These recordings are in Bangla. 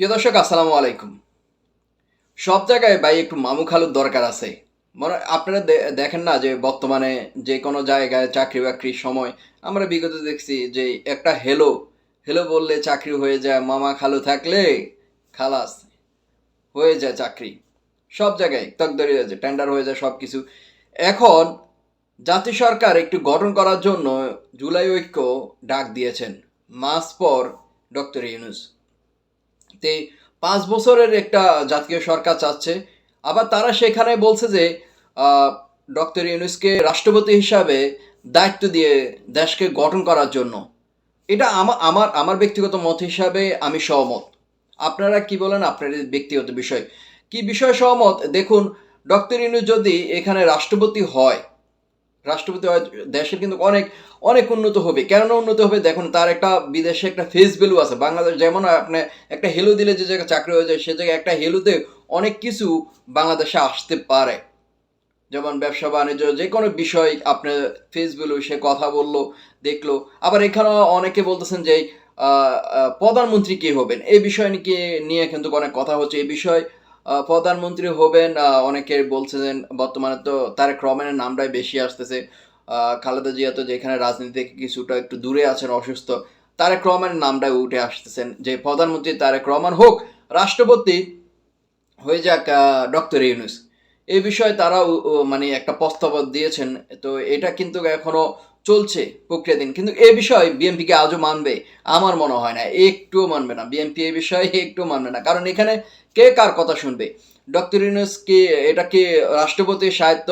প্রিয় দর্শক, আসসালামু আলাইকুম। সব জায়গায় ভাই একটু মামু খালুর দরকার আছে। মানে আপনারা দেখেন না যে বর্তমানে যে কোনো জায়গায় চাকরি বাকরির সময় আমরা বিগত দেখছি যে একটা হেলো হেলো বললে চাকরি হয়ে যায়, মামা খালু থাকলে খালাস হয়ে যায় চাকরি। সব জায়গায় তকদরি হয়ে যায় টেন্ডার হয়ে যায় সব কিছু এখন জাতীয় সরকার একটু গঠন করার জন্য জুলাই ঐক্য ডাক দিয়েছেন। মাস পর ডক্টর ইউনুস। তে পাঁচ বছরের একটা জাতীয় সরকার চাচ্ছে। আবার তারা সেখানে বলছে যে ডক্টর ইউনুসকে রাষ্ট্রপতি হিসাবে দায়িত্ব দিয়ে দেশকে গঠন করার জন্য। এটা আমার আমার আমার ব্যক্তিগত মত হিসাবে আমি সহমত। আপনারা কি বলেন আপনাদের ব্যক্তিগত বিষয়? কি বিষয় সহমত? দেখুন, ডক্টর ইউনুস যদি এখানে রাষ্ট্রপতি হয় রাষ্ট্রপতি দেশের কিন্তু অনেক অনেক উন্নত হবে। কেন উন্নত হবে? দেখুন, তার একটা বিদেশে একটা ফেস ভ্যালু আছে। বাংলাদেশ যেমন আপনি একটা হেলু দিলে যে জায়গায় চাকরি হয়ে যায়, সে জায়গায় একটা হেলুতে অনেক কিছু বাংলাদেশে আসতে পারে। যেমন ব্যবসা, বাণিজ্য, যে কোনো বিষয় আপনার ফেস ভ্যালু সে কথা বলল, দেখল। আবার এখানেও অনেকে বলতেছেন যে প্রধানমন্ত্রী কে হবেন? এই বিষয় নিয়ে কিন্তু অনেক কথা হচ্ছে। এই বিষয় প্রধানমন্ত্রী হবেন অনেকে বলছেন বর্তমানে তো তারেক রহমানের নামটাই বেশি আসতেছে। খালেদা জিয়া তো যেখানে রাজনীতি থেকে কিছুটা একটু দূরে আছেন, অসুস্থ তারেক রহমানের নামটাই উঠে আসতেছেন। যে প্রধানমন্ত্রী তারেক রহমান হোক, রাষ্ট্রপতি হয়ে যাক ডক্টর ইউনুস। এই বিষয়ে তারা মানে একটা প্রস্তাব দিয়েছেন, তো এটা কিন্তু এখনও চলছে প্রক্রিয়াধীন কিন্তু এই বিষয়ে বিএনপিকে আজও মানবে? আমার মনে হয় না। একটুও মানবে না। বিএনপি এই বিষয়ে একটু মানবে না। কারণ এখানে কে কার কথা শুনবে? ডক্টর ইউনুস কি এটা কি রাষ্ট্রপতির সাহিত্য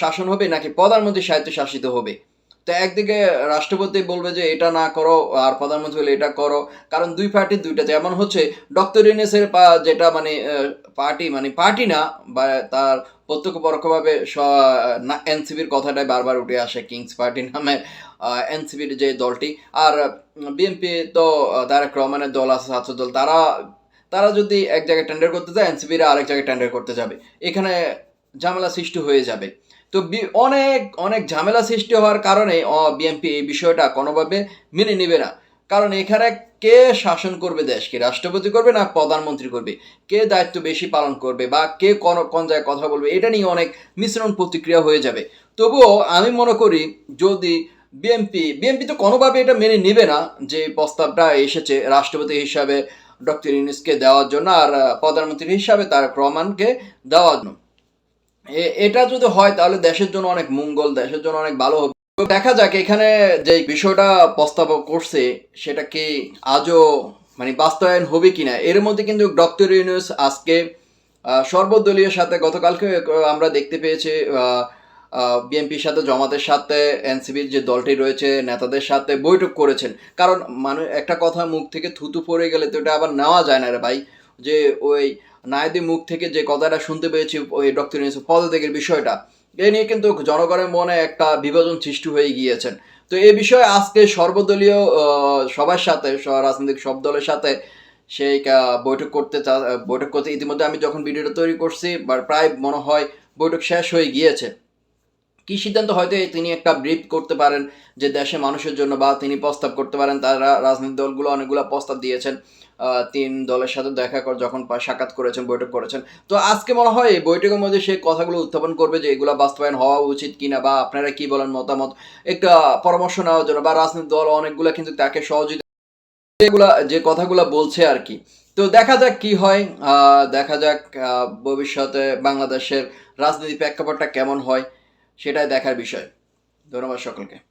শাসন হবে নাকি প্রধানমন্ত্রী সাহিত্য শাসিত হবে? তো একদিকে রাষ্ট্রপতি বলবে যে এটা না করো আর প্রধানমন্ত্রী বলে এটা করো কারণ দুই পার্টি দুইটা যেমন হচ্ছে ডক্টর ইউনুসের যেটা মানে পার্টি মানে পার্টি না বা তার প্রত্যক্ষ পরোক্ষভাবে এনসিপির কথাটাই বারবার উঠে আসে কিংস পার্টি নামে এনসিপির যে দলটি আর বিএনপি তো আহ, তারেক রহমানের দল আছে ছাত্র দল তারা তারা যদি এক জায়গায় টেন্ডার করতে যায় এনসিপিরা আরেক জায়গায় টেন্ডার করতে যাবে। এখানে ঝামেলা সৃষ্টি হয়ে যাবে। তো অনেক অনেক ঝামেলা সৃষ্টি হওয়ার কারণে বিএনপি এই বিষয়টা কোনোভাবে মেনে নেবে না। কারণ এখানে কে শাসন করবে দেশকে? রাষ্ট্রপতি করবে না প্রধানমন্ত্রী করবে? কে দায়িত্ব বেশি পালন করবে বা কে কোন কোন জায়গায় কথা বলবে? এটা নিয়ে অনেক মিশ্রণ প্রতিক্রিয়া হয়ে যাবে। তবুও আমি মনে করি, যদি বিএনপি বিএনপি তো কোনোভাবে এটা মেনে নেবে না, যে প্রস্তাবটা এসেছে রাষ্ট্রপতি হিসাবে ডক্টর ইউনুসকে দেওয়ার জন্য আর প্রধানমন্ত্রী হিসাবে তারেক রহমানকে দেওয়ার জন্য। এটা যদি হয় তাহলে দেশের জন্য অনেক মঙ্গল, দেশের জন্য অনেক ভালো হবে। দেখা যাক, এখানে যে বিষয়টা প্রস্তাব করছে, সেটা কি আজও মানে বাস্তবায়ন হবে কিনা? এর মধ্যে কিন্তু ডক্টর ইউনুস আজকে সর্বদলীয় সাথে গতকালকে আমরা দেখতে পেয়েছি বিএনপির সাথে, জমাতের সাথে এনসিবির যে দলটি রয়েছে, নেতাদের সাথে বৈঠক করেছেন। কারণ মানুষ একটা কথা মুখ থেকে থুতু পড়ে গেলে তো এটা আবার নেওয়া যায় না রে ভাই। যে ওই নায়দের মুখ থেকে যে কথাটা শুনতে পেয়েছি ওই ডক্টর ইউনুস পদত্যাগের বিষয়টা, এ নিয়ে কিন্তু জনগণের মনে একটা বিভাজন সৃষ্টি হয়ে গিয়েছেন। তো এই বিষয়ে আজকে সর্বদলীয় সবার সাথে রাজনৈতিক সব দলের সাথে সেই বৈঠক করতে বৈঠক করতে ইতিমধ্যে আমি যখন ভিডিওটা তৈরি করছি, বা প্রায় মনে হয় বৈঠক শেষ হয়ে গিয়েছে। কি সিদ্ধান্ত হয়তো তিনি একটা ব্রিফ করতে পারেন যে দেশে মানুষের জন্য বা তিনি প্রস্তাব করতে পারেন, তারা রাজনৈতিক দলগুলো অনেকগুলো প্রস্তাব দিয়েছেন তিন দলের সাথে দেখা কর যখন সাক্ষাৎ করেছেন, বৈঠক করেছেন। তো আজকে মনে হয় এই বৈঠকের মধ্যে সে কথাগুলো উত্থাপন করবে যে এগুলো বাস্তবায়ন হওয়া উচিত কিনা বা আপনারা কি বলেন মতামত? একটা পরামর্শ নেওয়ার জন্য বা রাজনৈতিক দল অনেকগুলো কিন্তু তাকে সহযোগিতা যেগুলা, যে কথাগুলো বলছে আর কি। তো দেখা যাক কি হয় দেখা যাক ভবিষ্যতে বাংলাদেশের রাজনীতি প্রেক্ষাপটটা কেমন হয়। সেটাই দেখার বিষয়। ধন্যবাদ সকলকে।